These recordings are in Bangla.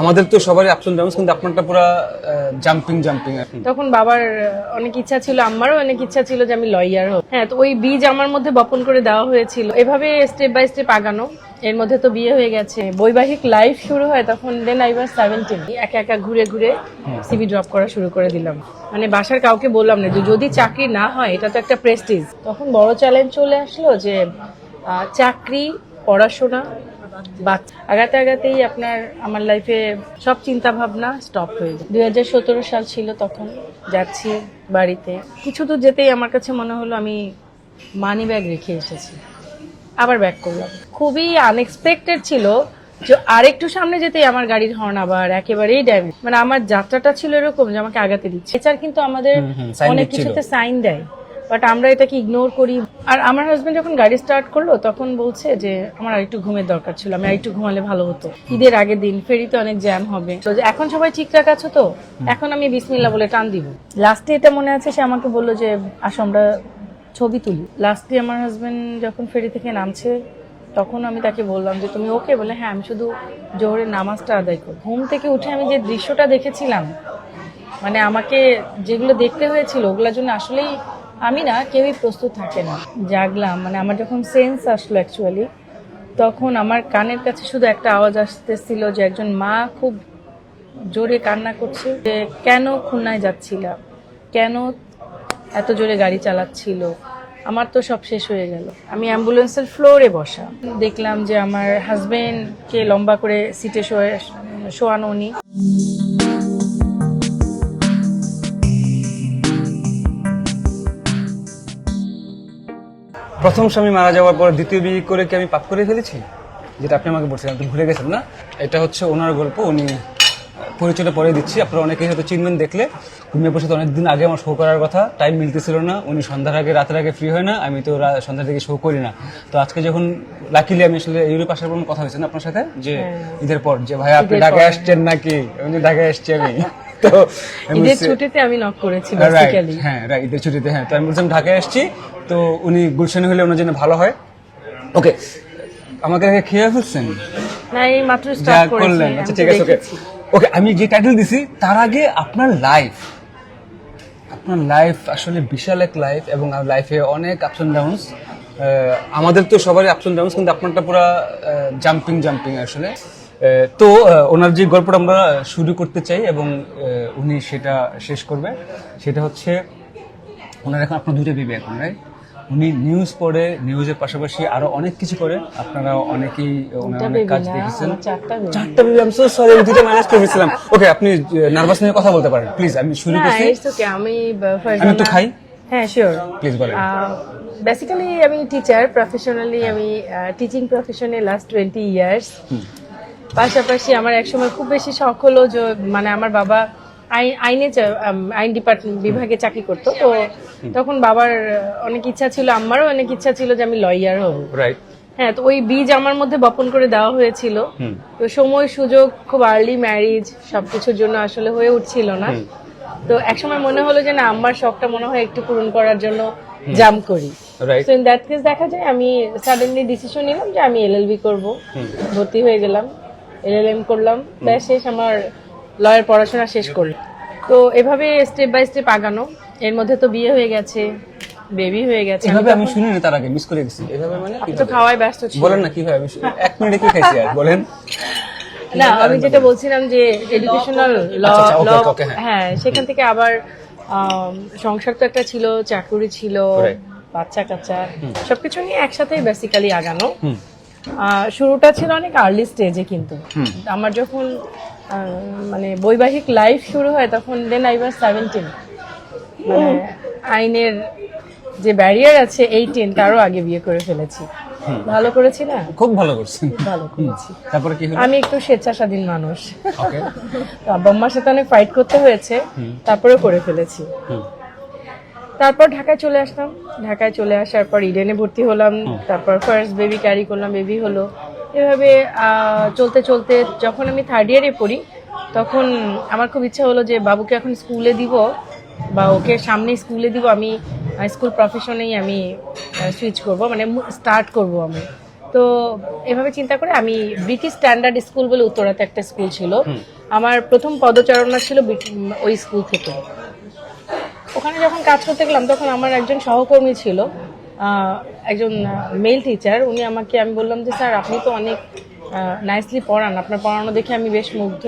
আমাদের তো সবারই আপস ডাউন কিন্তু আপনারটা পুরো জাম্পিং জাম্পিং তখন বাবার অনেক ইচ্ছা ছিল, আমারও অনেক ইচ্ছা ছিল যে আমি লয়ার হব হ্যাঁ তো ওই বীজ আমার মধ্যে বপন করে দেওয়া হয়েছিল। এভাবে স্টেপ বাই স্টেপ আগানো। এর মধ্যে তো বিয়ে হয়ে গেছে। বৈবাহিক লাইফ শুরু হয় তখন দেন আই ওয়াজ সেভেন্টিন একা একা ঘুরে ঘুরে সিবি ড্রপ করা শুরু করে দিলাম। মানে বাসার কাউকে বললাম না যে, যদি চাকরি না হয়, এটা তো একটা প্রেস্টিজ তখন বড় চ্যালেঞ্জ চলে আসলো যে চাকরি, পড়াশোনা আগাতে আগাতেই আপনার আমার লাইফে সব চিন্তা ভাবনা স্টপ হয়ে যায়। দুই হাজার সতেরো সাল ছিল তখন যাচ্ছি বাড়িতে। কিছু দূর যেতেই আমার কাছে মনে হলো আমি মানি ব্যাগ রেখে এসেছি। আবার ব্যাক করলাম। খুবই আনএক্সপেক্টেড ছিল যে আরেকটু সামনে যেতেই আমার গাড়ির হর্ন আবার একেবারেই ড্যামেজ মানে আমার যাত্রাটা ছিল এরকম যে আমাকে আগাতে দিচ্ছে। এছাড়া কিন্তু আমাদের অনেক কিছুতে সাইন দেয়। বাট আমরা এটাকে ইগনোর করি। আর আমার হাজবেন্ড যখন গাড়ি স্টার্ট করল তখন বলছে যে আমার আরেকটু ঘুমের দরকার ছিল আমি আরেকটু ঘুমালে ভালো হতো। ঈদের আগের দিন ফেরিতে অনেক জ্যাম হবে। তো এখন সবাই ঠিকঠাক আছো তো? এখন আমি বিসমিল্লা বলে টান দিব। লাস্টে এটা মনে আছে সে আমাকে বলল যে আসো আমরা ছবি তুলি। লাস্টে আমার হাজবেন্ড যখন ফেরি থেকে নামছে তখন আমি তাকে বললাম যে তুমি ওকে বলে হ্যাঁ আমি শুধু জোহরের নামাজটা আদায় করি। ঘুম থেকে উঠে আমি যে দৃশ্যটা দেখেছিলাম মানে আমাকে যেগুলো দেখতে হয়েছিল ওগুলোর জন্য আসলেই আমি না কেউই প্রস্তুত থাকে না, জাগলাম। মানে আমার যখন সেন্স আসলো অ্যাকচুয়ালি তখন আমার কানের কাছে শুধু একটা আওয়াজ আসতেছিল যে একজন মা খুব জোরে কান্না করছে যে, কেন খুলনায় যাচ্ছিলাম কেন এত জোরে গাড়ি চালাচ্ছিল? আমার তো সব শেষ হয়ে গেল। আমি অ্যাম্বুলেন্সের ফ্লোরে বসা। দেখলাম যে আমার হাজবেন্ডকে লম্বা করে সিটে শোয়ে শোয়ানো উনি। প্রথম স্বামী মারা যাওয়ার পর দ্বিতীয় বিয়ে করে কি আমি পাপ করে ফেলেছি? যেটা আপনি আমাকে বলছিলেন আপনি ভুলে গেছেন না? এটা হচ্ছে ওনার গল্প উনি পরিচয়টা পরে দিচ্ছি। আপনারা অনেকেই হয়তো চিনবেন দেখলে। ঘুমিয়ে বসে তো অনেকদিন আগে আমার শো করার কথা। টাইম মিলতেছিল না। উনি সন্ধ্যার আগে রাতের আগে ফ্রি হয় না। আমি তো সন্ধ্যার দিকে শো করি না। তো আজকে যখন লাকিলি আমি আসলে ইউরোপ আসার পর কথা হয়েছে না আপনার সাথে? যে ঈদের পর যে ভাই আপনি ঢাকায় আসছেন নাকি? আমি ঢাকায় আসছি আমি। তো আমি ঈদের ছুটিতে আমি নক করেছি বেসিক্যালি হ্যাঁ ঈদের ছুটিতে হ্যাঁ। তো আমি বলছিলাম ঢাকায় আসছি তো উনি গুলশানে হলে ওনার জন্য ভালো হয়। ওকে আমাকে আগে খেয়ে ফেলছেন? না এই মাত্র স্টার্ট করলেন। আচ্ছা ঠিক আছে ওকে ওকে আমি যে টাইটেল দিছি তার আগে আপনার লাইফ আপনার লাইফ আসলে বিশাল এক লাইফ এবং লাইফে অনেক আপস অ্যান্ড ডাউনস আমাদের তো সবারই আপস অ্যান্ড ডাউনস কিন্তু আপনারটা পুরো জাম্পিং জাম্পিং আসলে। তো ওনার যে গল্পটা আমরা শুরু করতে চাই এবং উনি সেটা শেষ করবে সেটা হচ্ছে ওনার এখন আপনার দুইটা বেবি এখন রাইট উনি নিউজ পড়ে নিউজের পাশাপাশি আরও অনেক কিছু করে। আপনারা অনেকেই ওনার অনেক কাজ দেখেছেন। চারটা বেবি। আমি সো সরি দুটো ম্যানেজ করে ফেলছিলাম। ওকে আপনি নার্ভাস নিয়ে কথা বলতে পারেন প্লিজ আমি শুরু করছি। আমি আমি একটু খাই? হ্যাঁ শিওর প্লিজ বলেন। বেসিক্যালি আমি টিচার প্রফেশনালি আমি টিচিং প্রফেশনে লাস্ট টোয়েন্টি ইয়ার্স পাশাপাশি আমার একসময় খুব বেশি শখ হলো যে মানে আমার বাবা আইন আইনে আইন ডিপার্টমেন্ট বিভাগে চাকরি করতো। তো তখন বাবার অনেক ইচ্ছা ছিল আমারও অনেক ইচ্ছা ছিল যে আমি লয়ার হব। রাইট হ্যাঁ তো ওই বীজ আমার মধ্যে বপন করে দেওয়া হয়েছিল। তো সময় সুযোগ খুব আর্লি ম্যারিজ সবকিছুর জন্য আসলে হয়ে উঠছিল না। তো একসময় মনে হলো যে না আমার শখটা মনে হয় একটু পূরণ করার জন্য জাম্প করি। রাইট তো ইন দ্যাট কেস দেখা যায় আমি সাডেনলি ডিসিশন নিলাম যে আমি এলএলবি করব। ভর্তি হয়ে গেলাম। এলএলএম করলাম। ব্যাস শেষ আমার লয়ের পড়াশোনা শেষ করলাম। তো এভাবে স্টেপ বাই স্টেপ আগানো। এর মধ্যে তো বিয়ে হয়ে গেছে বেবি হয়ে গেছে। এভাবে আমি শুনিনি তার আগে মিস করে গেছি। এভাবে মানে তো? খাওয়ায় ব্যস্ত ছিল বলেন না কীভাবে আমি এক মিনিটে কি খাইছি আর? বলেন। না আমি যেটা বলছিলাম যে এডুকেশনাল ল ল হ্যাঁ। সেখান থেকে আবার সংসার তো একটা ছিল চাকরি ছিল বাচ্চা কাচ্চা সবকিছু নিয়ে একসাথেই বেসিক্যালি আগানো। শুরুটা ছিল অনেক আর্লি স্টেজে কিন্তু। আমার যখন মানে বৈবাহিক লাইফ শুরু হয় তখন দেন আই ওয়াজ সেভেন্টিন মানে আইনের যে ব্যারিয়ার আছে এইটিন তারও আগে বিয়ে করে ফেলেছি। ভালো করেছি না খুব ভালো করছেন। ভালো করেছি। তারপরে কি হলো? আমি একটু স্বেচ্ছাস্বাধীন মানুষ। ওকে তো আব্বা সাথে অনেক ফাইট করতে হয়েছে। তারপরেও করে ফেলেছি। তারপর ঢাকায় চলে আসলাম। ঢাকায় চলে আসার পর ইডেনে ভর্তি হলাম। তারপর ফার্স্ট বেবি ক্যারি করলাম বেবি হলো। এভাবে চলতে চলতে যখন আমি থার্ড ইয়ারে পড়ি তখন আমার খুব ইচ্ছা হলো যে বাবুকে এখন স্কুলে দিব বা ওকে সামনে স্কুলে দিব। আমি স্কুল প্রফেশনেই আমি সুইচ করব মানে স্টার্ট করব আমি। তো এভাবে চিন্তা করে আমি ব্রিটিশ স্ট্যান্ডার্ড স্কুল বলে উত্তরাতে একটা স্কুল ছিল। আমার প্রথম পদচারণা ছিল ওই স্কুল থেকে। ওখানে যখন কাজ করতে গেলাম তখন আমার একজন সহকর্মী ছিল একজন মেল টিচার উনি আমাকে আমি বললাম যে স্যার আপনি তো অনেক নাইসলি পড়ান। আপনার পড়ানো দেখে আমি বেশ মুগ্ধ।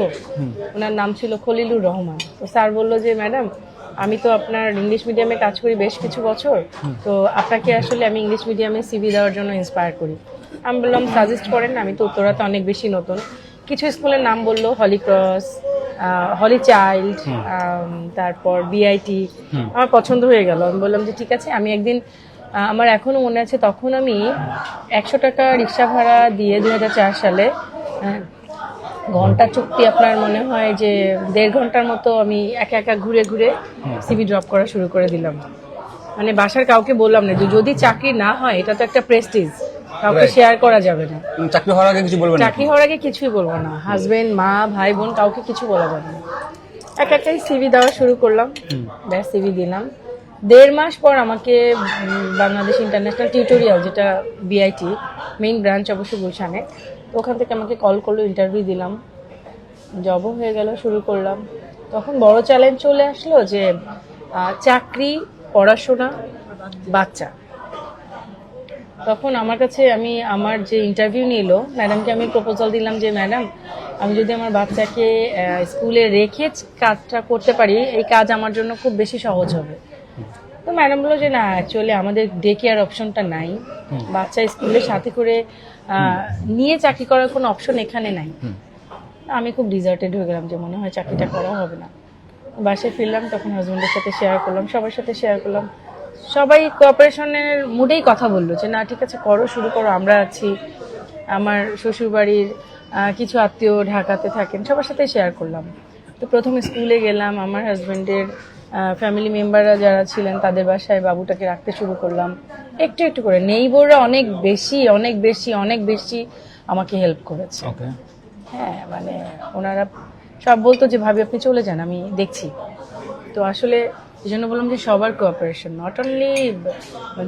ওনার নাম ছিল খলিলুর রহমান। তো স্যার বলল যে ম্যাডাম আমি তো আপনার ইংলিশ মিডিয়ামে কাজ করি বেশ কিছু বছর। তো আপনাকে আসলে আমি ইংলিশ মিডিয়ামে সিভি দেওয়ার জন্য ইন্সপায়ার করি। আমি বললাম সাজেস্ট করেন আমি তো উত্তরাতে অনেক বেশি নতুন। কিছু স্কুলের নাম বলল হলি ক্রস হলি চাইল্ড তারপর বিআইটি আমার পছন্দ হয়ে গেল। আমি বললাম যে ঠিক আছে আমি একদিন আমার এখনও মনে আছে তখন আমি একশো টাকা রিক্সা ভাড়া দিয়ে দু হাজার চার সালে হ্যাঁ, ঘণ্টা চুক্তি আপনার মনে হয় যে দেড় ঘণ্টার মতো আমি একা একা ঘুরে ঘুরে সিবি ড্রপ করা শুরু করে দিলাম। মানে বাসার কাউকে বললাম না যে যদি চাকরি না হয় এটা তো একটা প্রেস্টিজ কাউকে. শেয়ার করা যাবে না। চাকরি হওয়ার আগে কিছু বলবেন না চাকরি হওয়ার আগে কিছুই বলব না। হাজবেন্ড মা ভাই বোন কাউকে কিছু বলা যাবে না। এক একাই সিভি দেওয়া শুরু করলাম। ব্যাস সিভি দিলাম। দেড় মাস পর আমাকে বাংলাদেশ ইন্টারন্যাশনাল টিউটোরিয়াল যেটা বিআইটি মেইন ব্রাঞ্চ অবশ্য গুলশানে তো ওখান থেকে আমাকে কল করল ইন্টারভিউ দিলাম। জবও হয়ে গেল শুরু করলাম। তখন বড় চ্যালেঞ্জ চলে আসলো যে চাকরি পড়াশোনা বাচ্চা। তখন আমার কাছে আমি আমার যে ইন্টারভিউ নিল ম্যাডামকে আমি প্রপোজাল দিলাম যে ম্যাডাম আমি যদি আমার বাচ্চাকে স্কুলে রেখে কাজটা করতে পারি এই কাজ আমার জন্য খুব বেশি সহজ হবে। তো ম্যাডাম বলল যে না অ্যাকচুয়ালি আমাদের ডে কেয়ার অপশনটা নাই বাচ্চা স্কুলের সাথে করে নিয়ে চাকরি করার কোনো অপশন এখানে নাই। আমি খুব ডিজার্টেড হয়ে গেলাম যে মনে হয় চাকরিটা করা হবে না। বাসায় ফিরলাম তখন হাজব্যান্ডের সাথে শেয়ার করলাম সবার সাথে শেয়ার করলাম। সবাই কোঅপারেশনের মুডেই কথা বলল যে না ঠিক আছে করো শুরু করো আমরা আছি। আমার শ্বশুরবাড়ির কিছু আত্মীয় ঢাকাতে থাকেন সবার সাথে শেয়ার করলাম। তো প্রথম স্কুলে গেলাম আমার হাজব্যান্ডের ফ্যামিলি মেম্বাররা যারা ছিলেন তাদের বাসায় বাবুটাকে রাখতে শুরু করলাম। একটু একটু করে। নেইবোররা অনেক বেশি অনেক বেশি অনেক বেশি আমাকে হেল্প করেছে। হ্যাঁ মানে ওনারা সব বলতো যে ভাবি আপনি চলে যান আমি দেখছি। তো আসলে এই জন্য বললাম যে সবার কোঅপারেশন নট অনলি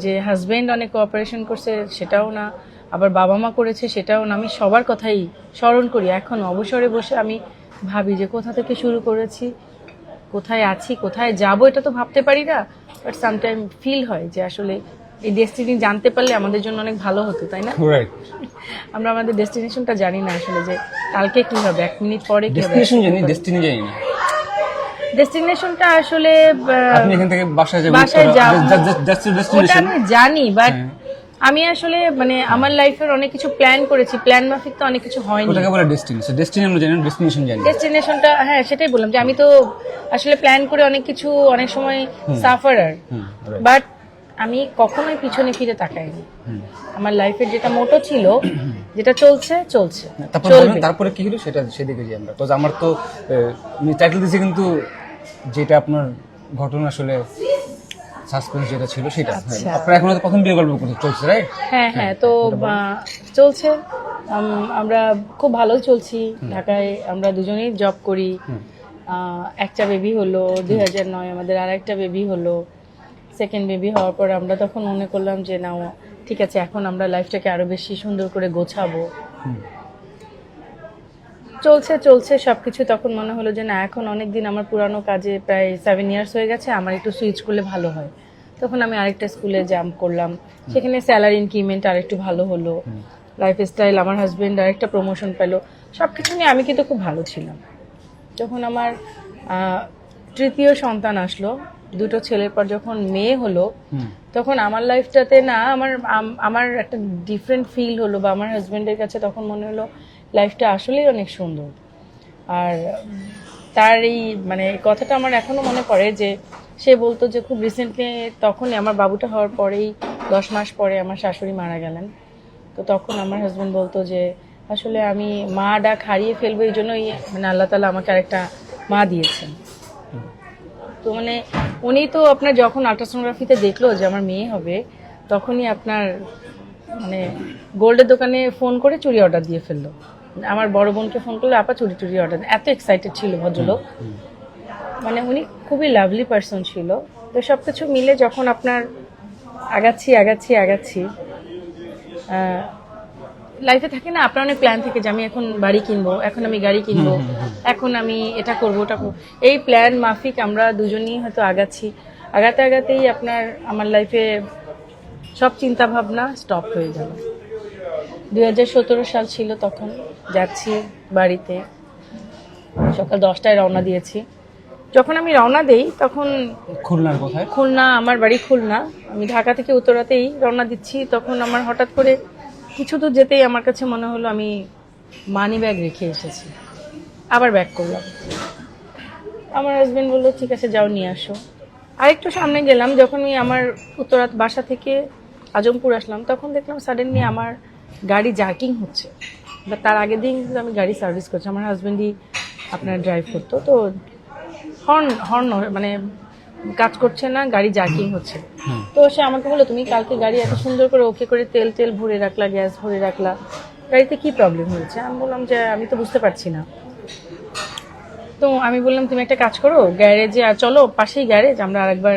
যে হাজবেন্ড অনেক কোঅপারেশন করছে সেটাও না আবার বাবা মা করেছে সেটাও না আমি সবার কথাই স্মরণ করি। এখন অবসরে বসে আমি ভাবি যে কোথা থেকে শুরু করেছি কোথায় আছি কোথায় যাব এটা তো ভাবতে পারি না বাট সামটাইম ফিল হয় যে আসলে এই ডেস্টিনি জানতে পারলে আমাদের জন্য অনেক ভালো হতো তাই না? আমরা আমাদের ডেস্টিনেশনটা জানি না আসলে যে কালকে কি হবে এক মিনিট পরে কি হবে। ডেস্টিনেশন জানি ডেস্টিনি জানি না। ডেস্টিনেশনটা আসলে আপনি এখান থেকে বাসায় যাবেন বাসায় ডেস্টিনেশন আমি জানি বাট হ্যাঁ। আমি আসলে মানে আমার লাইফের অনেক কিছু প্ল্যান করেছি। প্ল্যান মাফিক তো অনেক কিছু হয়নি। ওটাকে বলে ডেস্টিনেশন ডেস্টিনি আমরা জানি ডেস্টিনেশন জানি। ডেস্টিনেশনটা হ্যাঁ সেটাই বললাম যে আমি তো আসলে প্ল্যান করে অনেক কিছু অনেক সময় সাফারার বাট আমি কখনোই পিছনে ফিরে তাকাইনি। আমার লাইফের যেটা মোটো ছিল যেটা চলছে চলছে। তারপর তারপরে কি হলো? সেটা সেদিকে যাই আমরা। বিকজ আমার তো টাইটেল দিয়েছি কিন্তু যেটা আপনার ঘটনা আসলে সাসপেন্স যেটা ছিল সেটা। হ্যাঁ, আচ্ছা। আপনার এখন প্রথম বিয়ে গল্প চলছে রাইট হ্যাঁ হ্যাঁ তো চলছে। আমরা খুব ভালো চলছি। ঢাকায় আমরা দুজনেই জব করি। একটা বেবি হলো দুই হাজার নয় আমাদের আর একটা বেবি হলো। সেকেন্ড বেবি হওয়ার পর আমরা তখন মনে করলাম যে না ঠিক আছে এখন আমরা লাইফটাকে আরও বেশি সুন্দর করে গোছাবো। চলছে চলছে সব কিছু তখন মনে হলো যে না এখন অনেক দিন আমার পুরানো কাজে প্রায় সেভেন ইয়ার্স হয়ে গেছে আমার একটু সুইচ করলে ভালো হয়। তখন আমি আরেকটা স্কুলে জাম্প করলাম। সেখানে স্যালারি ইনক্রিমেন্ট আরেকটু ভালো হলো। লাইফ স্টাইল আমার হাজবেন্ড আরেকটা প্রমোশন পেল। সব কিছু নিয়ে আমি কিন্তু খুব ভালো ছিলাম। যখন আমার তৃতীয় সন্তান আসলো দুটো ছেলের পর যখন মেয়ে হলো তখন আমার লাইফটাতে না আমার আমার একটা ডিফারেন্ট ফিল হলো বা আমার হাজব্যান্ডের কাছে তখন মনে হলো লাইফটা আসলেই অনেক সুন্দর। আর তার এই মানে কথাটা আমার এখনও মনে পড়ে যে, সে বলতো যে, খুব রিসেন্টলি তখনই আমার বাবুটা হওয়ার পরেই, দশ মাস পরে আমার শাশুড়ি মারা গেলেন। তো তখন আমার হাজব্যান্ড বলতো যে, আসলে আমি মা ডাক হারিয়ে ফেলব, এই জন্যই মানে আল্লাহ তালা আমাকে আরেকটা মা দিয়েছেন। তো মানে উনি তো আপনার যখন আল্ট্রাসোনোগ্রাফিতে দেখল যে আমার মেয়ে হবে, তখনই আপনার মানে গোল্ডের দোকানে ফোন করে চুরি অর্ডার দিয়ে ফেলল। আমার বড় বোনকে ফোন করলে আপা চুরি টুরি অর্ডার এত এক্সাইটেড ছিল ভদ্রলোক। মানে উনি খুবই লাভলি পার্সন ছিল। তো সব কিছু মিলে যখন আপনার আগাচ্ছি আগাচ্ছি আগাচ্ছি লাইফে থাকে না আপনার অনেক প্ল্যান থাকে যে আমি এখন বাড়ি কিনবো এখন আমি গাড়ি কিনবো এখন আমি এটা করব ওটা করব। এই প্ল্যান মাফিক আমরা দুজনেই হয়তো আগাচ্ছি। আগাতে আগাতেই আপনার আমার লাইফে সব চিন্তা ভাবনা স্টপ হয়ে গেল। দুই হাজার সতেরো সাল ছিল তখন। যাচ্ছি বাড়িতে। সকাল দশটায় রওনা দিয়েছি। যখন আমি রওনা দেই তখন খুলনার কোথায়? খুলনা আমার বাড়ি খুলনা। আমি ঢাকা থেকে উত্তরাতেই রওনা দিচ্ছি। তখন আমার হঠাৎ করে কিছু দূর যেতেই আমার কাছে মনে হলো আমি মানি ব্যাগ রেখে এসেছি। আবার ব্যাক করলাম। আমার হাজব্যান্ড বলল ঠিক আছে যাও নিয়ে আসো। আরেকটু সামনে গেলাম যখন আমি আমার উত্তরাত বাসা থেকে আজমপুর আসলাম তখন দেখলাম সাডেনলি আমার গাড়ি জার্কিং হচ্ছে। বা তার আগের দিন কিন্তু আমি গাড়ি সার্ভিস করছি। আমার হাজব্যান্ডই আপনার ড্রাইভ করতো। তো হর্ন হর্ন মানে কাজ করছে না গাড়ি জার্কিং হচ্ছে। তো সে আমাকে বলল তুমি কালকে গাড়ি এত সুন্দর করে ওকে করে তেল তেল ভরে রাখলা গ্যাস ভরে রাখলা। গাড়িতে কি প্রবলেম হয়েছে? আমি বললাম যে আমি তো বুঝতে পারছি না। তো আমি বললাম তুমি একটা কাজ করো গ্যারেজে আর চলো পাশেই গ্যারেজ আমরা আরেকবার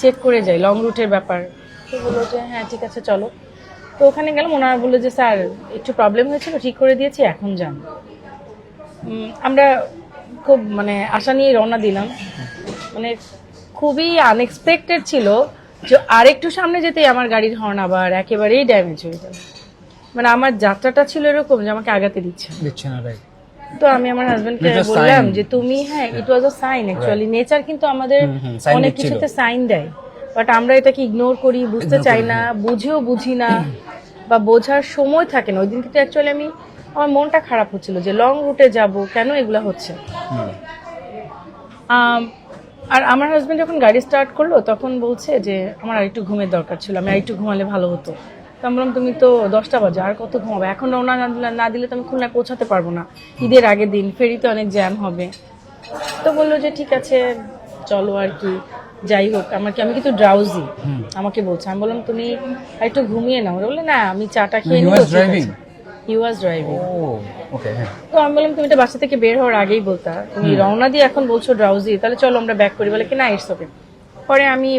চেক করে যাই লং রুটের ব্যাপার। তো বলল যে হ্যাঁ ঠিক আছে চলো। তো ওখানে গেলাম ওনারা বলল যে স্যার একটু প্রবলেম হয়েছিল ঠিক করে দিয়েছি এখন যান। আমরা খুব মানে আশা নিয়ে রওনা দিলাম। মানে খুবই আনএক্সপেক্টেড ছিল যে আরেকটু সামনে যেতেই আমার গাড়ির হর্ন আবার একেবারেই ড্যামেজ হয়ে গেল। মানে আমার যাত্রাটা ছিল এরকম যে আমাকে আগাতে দিচ্ছে না। দিচ্ছে না রাইট তো আমি আমার হাজবেন্ডকে বললাম যে তুমি হ্যাঁ it was a sign actually nature কিন্তু আমাদের অনেক কিছুতে সাইন দেয়। বাট আমরা এটাকে ইগনোর করি বুঝতে চাই না বুঝেও বুঝি না বা বোঝার সময় থাকে না। ওই দিন কিন্তু অ্যাকচুয়ালি আমি আমার মনটা খারাপ হচ্ছিল যে লং রুটে যাব কেন এগুলো হচ্ছে? আর আমার হাজব্যান্ড যখন গাড়ি স্টার্ট করল তখন বলছে যে আমার আরেকটু ঘুমের দরকার ছিল আমি আরেকটু ঘুমালে ভালো হতো। তো আমি বললাম তুমি তো দশটা বাজে আর কত ঘুমাবে? এখন রওনা না দিলে- না দিলে তো আমি খুলনায় পৌঁছাতে পারব না। ঈদের আগের দিন ফেরিতে অনেক জ্যাম হবে। তো বলল যে ঠিক আছে চলো আর কি। যাই হোক আমাকে আমি কিন্তু ড্রাউজি আমাকে বলছে আমি বললাম তুমি একটু ঘুমিয়ে নাও। বলল না আমি চাটা খেয়ে driving? হি ওয়াজ ড্রাইভিং ও তো আমি বললাম তুমি তো বাসা থেকে বের হওয়ার আগেই বলতা। তুমি রওনা দিয়ে এখন বলছো ড্রাউজি তাহলে চলো আমরা ব্যাক করি। বলে কি না ইটস ওকে পরে আমি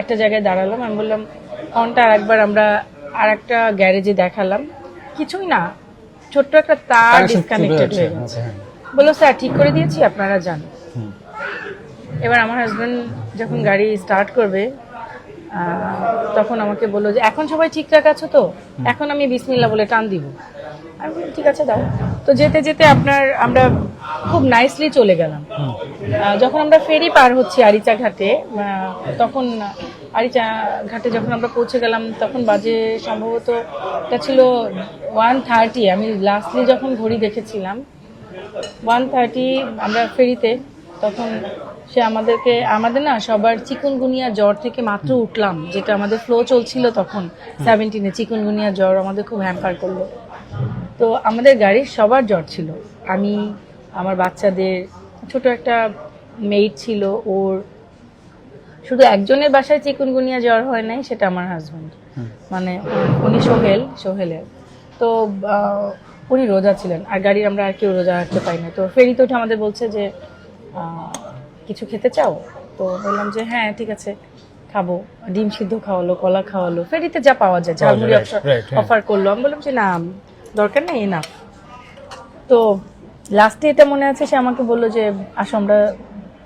একটা জায়গায় দাঁড়ালাম আমি বললাম ফোনটা আর একবার আমরা আর একটা গ্যারেজে দেখালাম। কিছুই না ছোট্ট একটা তার ডিসকানেক্টেড হয়ে গেছে। হ্যাঁ। বলল স্যার ঠিক করে দিয়েছি আপনারা যান। হুম। এবার আমার হাজব্যান্ড যখন গাড়ি স্টার্ট করবে তখন আমাকে বলল যে এখন সবাই ঠিকঠাক আছো তো? এখন আমি বিসমিল্লা বলে টান দিব। আমি বললাম ঠিক আছে দাও। তো যেতে যেতে আপনার আমরা খুব নাইসলি চলে গেলাম। যখন আমরা ফেরি পার হচ্ছি আরিচা ঘাটে তখন আরিচা ঘাটে যখন আমরা পৌঁছে গেলাম তখন বাজে সম্ভবত এটা ছিল ওয়ান থার্টি আমি লাস্টলি যখন ঘড়ি দেখেছিলাম ওয়ান থার্টি আমরা ফেরিতে তখন সে আমাদেরকে আমাদের না সবার চিকুনগুনিয়া জ্বর থেকে মাত্র উঠলাম যেটা আমাদের ফ্লো চলছিল তখন সেভেন্টিনে চিকুনগুনিয়া জ্বর আমাদের খুব হ্যাম্পার করল। তো আমাদের গাড়ির সবার জ্বর ছিল। আমি আমার বাচ্চাদের ছোট একটা মেইট ছিল ওর শুধু একজনের বাসায় চিকুনগুনিয়া জ্বর হয় নাই সেটা আমার হাজব্যান্ড মানে উনি সোহেল সোহেলের। তো উনি রোজা ছিলেন আর গাড়ির আমরা আর কেউ রোজা রাখতে পারি না তো ফেরিতে উঠে আমাদের বলছে যে কিছু খেতে চাও? তো বললাম যে হ্যাঁ ঠিক আছে খাব। ডিম সিদ্ধ খাওয়ালো কলা খাওয়ালো ফেরিতে যা পাওয়া যায় ঝালমুড়ি right, হ্যাঁ। অফার করল। আমি বললাম যে না দরকার নেই না তো লাস্টে এটা মনে আছে সে আমাকে বলল যে আসো আমরা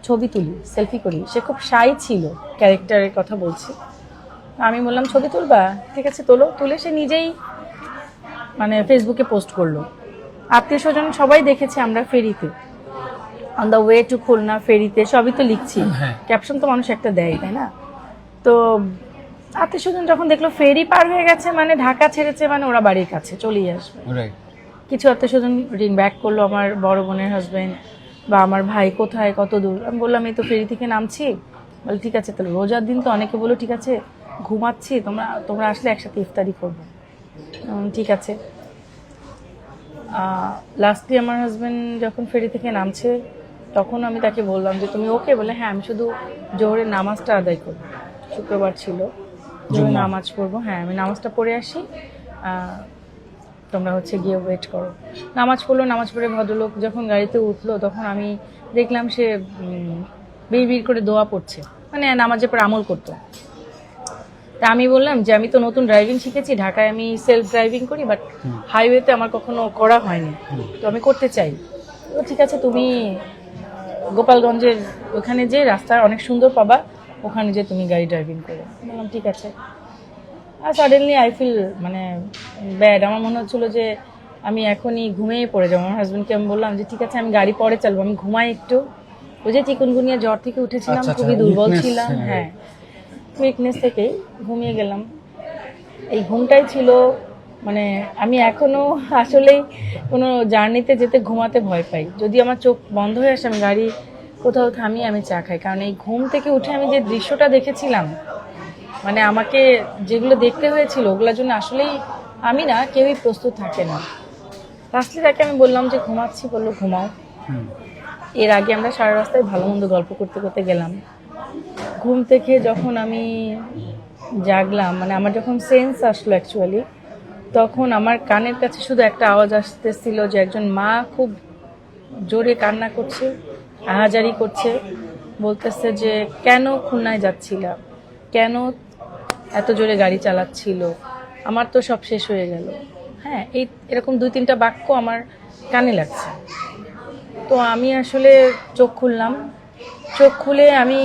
ছবি তুলি সেলফি করি। সে খুব সাই ছিল ক্যারেক্টারের কথা বলছি। আমি বললাম ছবি তুলবা? ঠিক আছে তোলো। তুলে সে নিজেই মানে ফেসবুকে পোস্ট করল। আত্মীয় স্বজন সবাই দেখেছে আমরা ফেরিতে। On the way to Khulna ফেরিতে সবই তো লিখছি। ক্যাপশন তো মানুষ একটা দেয় তাই না? তো আত্মীয় স্বজন যখন দেখল ফেরি পার হয়ে গেছে মানে ঢাকা ছেড়েছে মানে ওরা বাড়ির কাছে চলেই আসবে। কিছু আত্মীয় স্বজন রিং ব্যাক করল আমার বড় বোনের হাজবেন্ড বা আমার ভাই কোথায় কত দূর? আমি বললাম এই তো ফেরি থেকে নামছি। বলে ঠিক আছে তাহলে রোজার দিন তো অনেকে বলো ঠিক আছে ঘুমাচ্ছি তোমরা তোমরা আসলে একসাথে ইফতারি করব। ঠিক আছে। লাস্টলি আমার হাজবেন্ড যখন ফেরি থেকে নামছে তখন আমি তাকে বললাম যে তুমি ওকে বলে হ্যাঁ আমি শুধু জোহরের নামাজটা আদায় করব। শুক্রবার ছিল নামাজ পড়ব। হ্যাঁ আমি নামাজটা পড়ে আসি। তোমরা হচ্ছে গিয়ে ওয়েট করো। নামাজ পড়ল নামাজ পড়ে ভদ্রলোক যখন গাড়িতে উঠল তখন আমি দেখলাম সে বিড় বিড় করে দোয়া পড়ছে। মানে নামাজের পর আমল করতো। তা আমি বললাম যে আমি তো নতুন ড্রাইভিং শিখেছি ঢাকায় আমি সেলফ ড্রাইভিং করি বাট হাইওয়েতে আমার কখনো করা হয়নি। তো আমি করতে চাই। তো ঠিক আছে তুমি গোপালগঞ্জের ওখানে যে রাস্তা অনেক সুন্দর পাবা ওখানে যে তুমি গাড়ি ড্রাইভিং করো। বললাম ঠিক আছে। আর সাডেনলি আই ফিল মানে ব্যাড আমার মনে হচ্ছিল যে আমি এখনই ঘুমিয়ে পড়ে যাব। আমার হাজব্যান্ডকে আমি বললাম যে ঠিক আছে আমি গাড়ি পরে চালবো আমি ঘুমাই একটু। ওই যে চিকুনগুনিয়া জ্বর থেকে উঠেছিলাম আচ্ছা, আচ্ছা, খুবই দুর্বল ছিলাম হ্যাঁ। হ্যাঁ। উইকনেস থেকেই ঘুমিয়ে গেলাম। এই ঘুমটাই ছিল মানে আমি এখনও আসলেই কোনো জার্নিতে যেতে ঘুমাতে ভয় পাই। যদি আমার চোখ বন্ধ হয়ে আসে আমি গাড়ি কোথাও থামিয়ে আমি চা খাই। কারণ এই ঘুম থেকে উঠে আমি যে দৃশ্যটা দেখেছিলাম মানে আমাকে যেগুলো দেখতে হয়েছিল ওগুলোর জন্য আসলেই আমি না কেউই প্রস্তুত থাকে না। লাস্টলি তাকে আমি বললাম যে ঘুমাচ্ছি। বলল ঘুমাও। এর আগে আমরা সারা রাস্তায় ভালো মন্দ গল্প করতে করতে গেলাম। ঘুম থেকে যখন আমি জাগলাম মানে আমার যখন সেন্স আসলো অ্যাকচুয়ালি তখন আমার কানের কাছে শুধু একটা আওয়াজ আসতেছিল যে একজন মা খুব জোরে কান্না করছে, আহাজারি করছে, বলতেছে যে, কেন খুলনায় যাচ্ছিলাম? কেন এত জোরে গাড়ি চালাচ্ছিল? আমার তো সব শেষ হয়ে গেল। হ্যাঁ এই এরকম দুই তিনটা বাক্য আমার কানে লাগছে। তো আমি আসলে চোখ খুললাম। চোখ খুলে আমি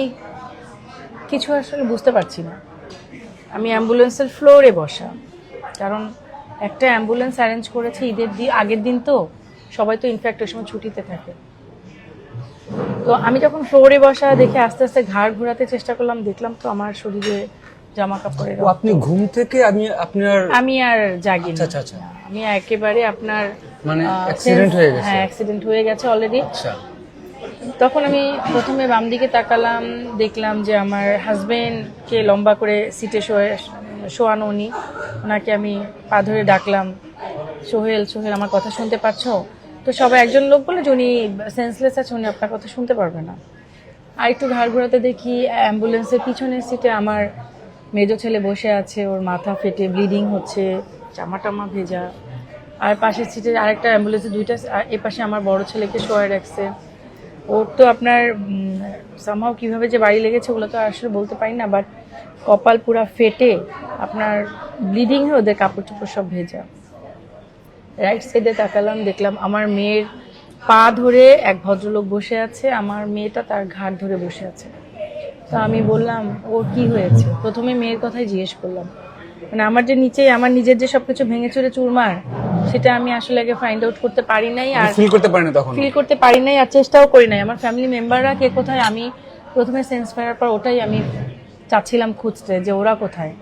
কিছু আসলে বুঝতে পারছি না। আমি অ্যাম্বুলেন্সের ফ্লোরে বসা, কারণ একটা অ্যাম্বুলেন্স অ্যারেঞ্জ করেছে ঈদের দিন আগের দিন তো। সবাই তো ইনফ্যাক্ট ওই সময় ছুটিতে থাকে। তো আমি যখন ফ্লোরে বসা দেখে আস্তে আস্তে ঘাড় ঘোরাতে চেষ্টা করলাম দেখলাম তো আমার শরীরে জামা কাপড়ের আপনি ঘুম থেকে আমি আপনার আমি আর জাগিনি। আচ্ছা, আচ্ছা, আচ্ছা। আমি একেবারে আপনার মানে অ্যাক্সিডেন্ট হয়ে গেছে। হ্যাঁ অ্যাক্সিডেন্ট হয়ে গেছে অলরেডি আচ্ছা। তখন আমি প্রথমে বাম দিকে তাকালাম দেখলাম যে আমার হাজবেন্ডকে লম্বা করে সিটে শোয়ে শোয়ানো উনি। ওনাকে আমি পা ধরে ডাকলাম, সোহেল সোহেল, আমার কথা শুনতে পারছ? তো সবাই একজন লোক বলে যে উনি সেন্সলেস আছে, উনি আপনার কথা শুনতে পারবে না। আর একটু ঘাড় ঘোরাতে দেখি, অ্যাম্বুলেন্সের পিছনের সিটে আমার মেজো ছেলে বসে আছে, ওর মাথা ফেটে ব্লিডিং হচ্ছে, জামা টামা ভেজা। আর পাশের সিটে আরেকটা অ্যাম্বুলেন্সে দুইটা এ পাশে আমার বড় ছেলেকে শোয়া রাখছে। ওর তো আপনার সামহাও কীভাবে যে বাড়ি লেগেছে ওগুলো তো আসলে বলতে পারি না বাট কপাল পুরা ফেটে আপনার ব্লিডিং হয়ে ওদের কাপড় চোপড় সব ভেজা। রাইট সাইডে তাকালাম দেখলাম আমার মেয়ের পা ধরে এক ভদ্রলোক বসে আছে আমার মেয়েটা তার ঘাট ধরে বসে আছে। তো আমি বললাম ওর কি হয়েছে? প্রথমে মেয়ের কথাই জিজ্ঞেস করলাম। মানে আমার যে নিচে আমার নিজের যে সবকিছু ভেঙে চুরে চুরমার সেটা আমি আসলে আগে ফাইন্ড আউট করতে পারি নাই আর ফিল করতে পারেন তখন। ফিল করতে পারি নাই আর চেষ্টাও করি নাই। আমার ফ্যামিলি মেম্বাররা কে কোথায় আমি প্রথমে সেন্স ফেরার পর ওটাই আমি চাচ্ছিলাম খুঁজতে যে ওরা কোথায়।